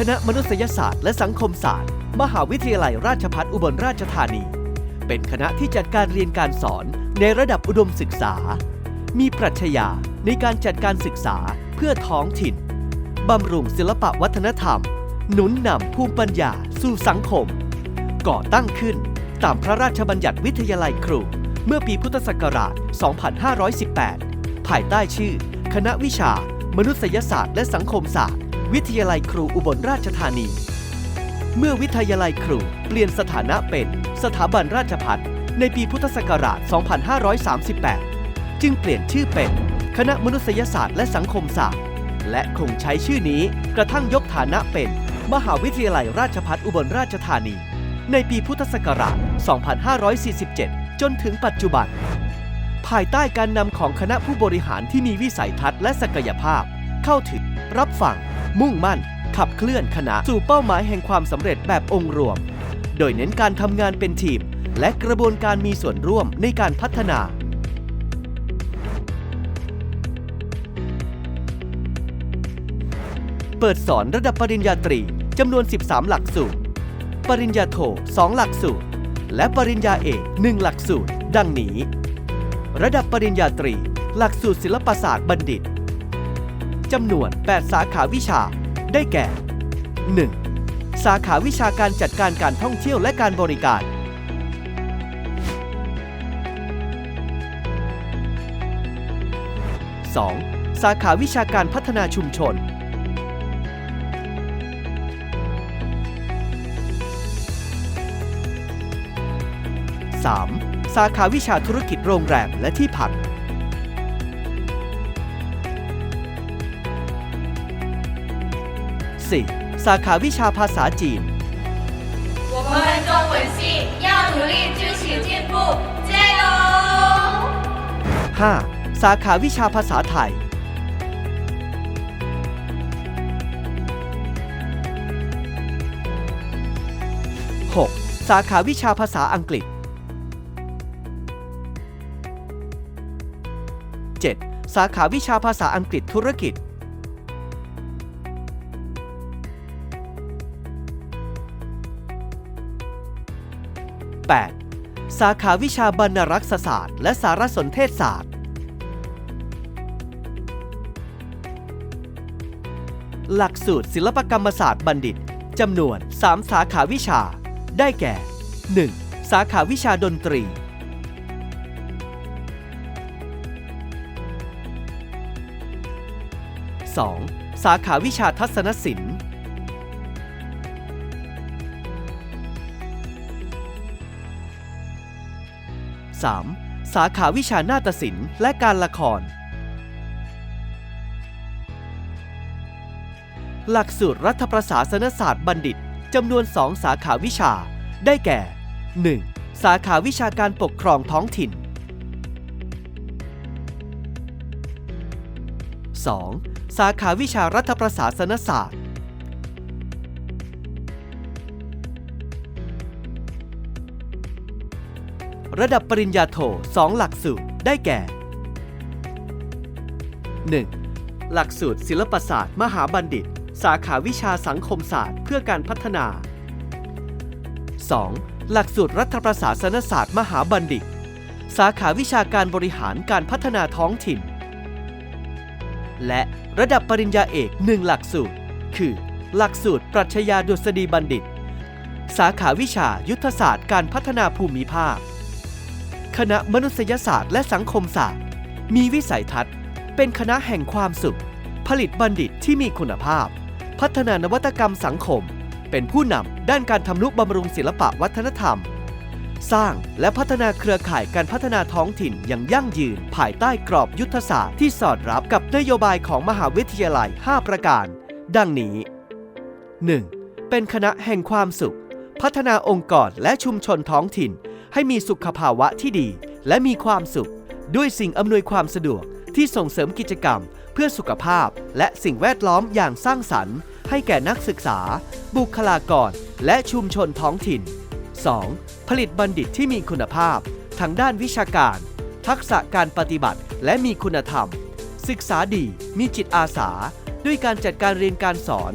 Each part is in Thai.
คณะมนุษยศาสตร์และสังคมศาสตร์ มหาวิทยาลัยราชภัฏอุบลราชธานี เป็นคณะที่จัดการเรียนการสอนในระดับอุดมศึกษา มีปรัชญาในการจัดการศึกษาเพื่อท้องถิ่น บำรุงศิลปวัฒนธรรม หนุนนำภูมิปัญญาสู่สังคม ก่อตั้งขึ้นตามพระราชบัญญัติวิทยาลัยครู เมื่อปีพุทธศักราช 2518 ภายใต้ชื่อ คณะวิชามนุษยศาสตร์และสังคมศาสตร์ วิทยาลัยครูอุบลราชธานี เมื่อวิทยาลัยครูเปลี่ยนสถานะเป็นสถาบันราชพัฒในปีพุทธศักราช 2538 จึงเปลี่ยนชื่อเป็น คณะมนุษยศาสตร์และสังคมศาสตร์ และคงใช้ชื่อนี้กระทั่งยกฐานะเป็น มหาวิทยาลัยราชภัฏอุบลราชธานี ในปีพุทธศักราช 2547 จนถึงปัจจุบัน ภายใต้การนำของคณะผู้บริหารที่มีวิสัยทัศน์และศักยภาพ เข้าถึงรับฟัง มุ่งมั่น ขับเคลื่อนคณะสู่เป้าหมายแห่งความสำเร็จแบบองค์รวม โดยเน้นการทำงานเป็นทีม และกระบวนการมีส่วนร่วมในการพัฒนาเปิดสอนระดับปริญญาตรีจำนวน 13 หลักสูตร ปริญญาโท 2 หลักสูตร และปริญญาเอก 1 หลักสูตร ดังนี้ ระดับปริญญาตรี หลักสูตรศิลปศาสตร์บัณฑิต จำนวน 8 สาขาวิชา ได้แก่ 1. สาขาวิชาการจัดการการท่องเที่ยวและการบริการ 2. สาขาวิชาการพัฒนาชุมชน 3. สาขาวิชาธุรกิจโรงแรมและที่พัก 4. สาขาวิชาภาษาจีน 我们中文系要努力支持进步，加油！ 5. สาขาวิชาภาษาไทย 6. สาขาวิชาภาษาอังกฤษ 7. สาขาวิชาภาษาอังกฤษธุรกิจ 8. สาขาวิชาบรรณรักษศาสตร์ และสารสนเทศศาสตร์ หลักสูตรศิลปกรรมศาสตร์บัณฑิตจำนวน 3 สาขาวิชา ได้แก่ 1. สาขาวิชาดนตรี 2. สาขาวิชาทัศนศิลป์ 3. สาขาวิชานาฏศิลป์และการละคร หลักสูตรรัฐประศาสนศาสตร์บัณฑิตจำนวน 2 สาขาวิชา ได้แก่ 1. สาขาวิชาการปกครองท้องถิ่น 2. สาขาวิชารัฐประศาสนศาสตร์ ระดับปริญญาโท 2 หลักสูตร ได้แก่ 1. หลักสูตรศิลปศาสตร์ มหาบัณฑิต สาขาวิชาสังคมศาสตร์ เพื่อการพัฒนา 2. หลักสูตรรัฐประศาสนศาสตร์ มหาบัณฑิต สาขาวิชาการบริหารการพัฒนาท้องถิ่น และระดับปริญญาเอก1หลักสูตร คือ หลักสูตรปรัชญาดุษฎีบัณฑิต สาขาวิชายุทธศาสตร์การพัฒนาภูมิภาค คณะมนุษยศาสตร์และสังคมศาสตร์ มีวิสัยทัศน์ เป็นคณะแห่งความสุข ผลิตบัณฑิตที่มีคุณภาพ พัฒนานวัตกรรมสังคม เป็นผู้นำด้านการทำนุบำรุงศิลปะวัฒนธรรม สร้างและพัฒนาเครือข่ายการพัฒนาท้องถิ่นอย่างยั่งยืน ภายใต้กรอบยุทธศาสตร์ที่สอดรับกับนโยบายของมหาวิทยาลัย 5 ประการ ดังนี้ 1. เป็นคณะแห่งความสุข พัฒนาองค์กรและชุมชนท้องถิ่น ให้มีสุขภาวะที่ดี และมีความสุข ด้วยสิ่งอำนวยความสะดวกที่ส่งเสริมกิจกรรม เพื่อสุขภาพ และสิ่งแวดล้อมอย่างสร้างสรรค์ ให้แก่นักศึกษา บุคลากร และชุมชนท้องถิ่น 2. ผลิตบัณฑิตที่มีคุณภาพ ทางด้านวิชาการ ทักษะการปฏิบัติและมีคุณธรรม ศึกษาดีมีจิตอาสา ด้วยการจัดการเรียนการสอน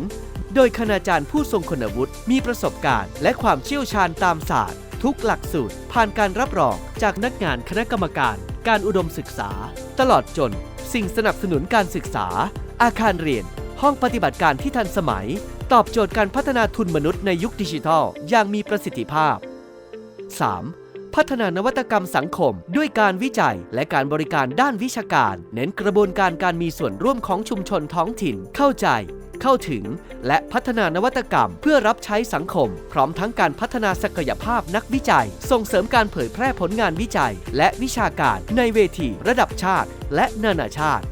โดยคณาจารย์ผู้ทรงคุณวุฒิมีประสบการณ์ และความเชี่ยวชาญตามศาสตร์ ทุกหลักสูตร ผ่านการรับรองจากนักงานคณะกรรมการ การอุดมศึกษา ตลอดจน สิ่งสนับสนุนการศึกษา อาคารเรียน ห้องปฏิบัติการที่ทันสมัย ตอบโจทย์การพัฒนาทุนมนุษย์ในยุคดิจิทัล อย่างมีประสิทธิภาพ 3. พัฒนานวัตกรรมสังคม ด้วยการวิจัยและการบริการด้านวิชาการ เน้นกระบวนการการมีส่วนร่วมของชุมชนท้องถิ่นเข้าใจ เข้าถึง และพัฒนานวัตกรรม เพื่อรับใช้สังคม พร้อมทั้งการพัฒนาศักยภาพนักวิจัย ส่งเสริมการเผยแพร่ผลงานวิจัย และวิชาการในเวทีระดับชาติ และนานาชาติ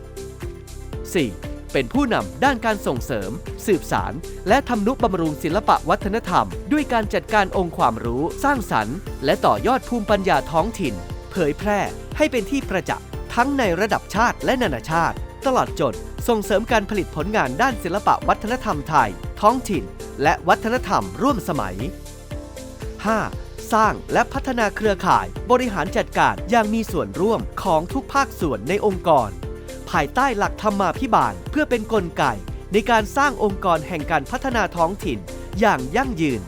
4. เป็นผู้นำด้านการส่งเสริม สืบสาร และทำนุบำรุงศิลปะวัฒนธรรม ด้วยการจัดการองค์ความรู้ สร้างสรรค์ และต่อยอดภูมิปัญญาท้องถิ่น เผยแพร่ให้เป็นที่ประจักษ์ทั้งในระดับชาติและนานาชาติ ตลอดจนส่งเสริมการผลิตผลงานด้านศิลปะวัฒนธรรมไทย ท้องถิ่น และวัฒนธรรมร่วมสมัย 5. สร้างและพัฒนาเครือข่ายบริหารจัดการอย่างมีส่วนร่วมของทุกภาคส่วนในองค์กร ภายใต้หลักธรรมาภิบาลเพื่อเป็นนกลไกในการสร้างองค์กรแห่งการพัฒนาท้องถิ่นอย่างยั่งยืน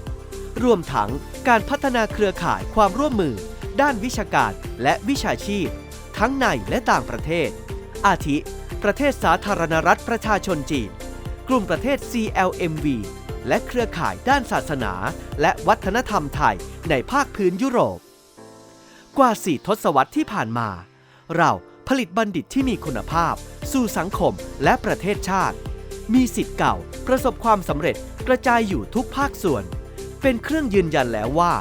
รวมทั้งการพัฒนาเครือข่ายความร่วมมือ ด้านวิชาการและวิชาชีพ ทั้งในและต่างประเทศ อาทิ ประเทศสาธารณรัฐประชาชนจีน กลุ่มประเทศ CLMV และเครือข่ายด้านศาสนา และวัฒนธรรมไทยในภาคพื้นยุโรป กว่าสี่ทศวรรษที่ผ่านมา เราผลิตบัณฑิตที่มีคุณภาพ สู่สังคมและประเทศชาติ มีสิทธิ์เก่า ประสบความสำเร็จกระจายอยู่ทุกภาคส่วน เป็นเครื่องยืนยันแล้วว่า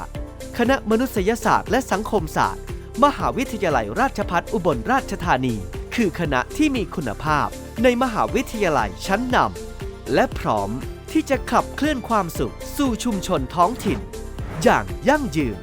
คณะมนุษยศาสตร์และสังคมศาสตร์ มหาวิทยาลัยราชภัฏอุบลราชธานี คือคณะที่มีคุณภาพในมหาวิทยาลัยชั้นนำและพร้อมที่จะขับเคลื่อนความสุขสู่ชุมชนท้องถิ่น อย่างยั่งยืน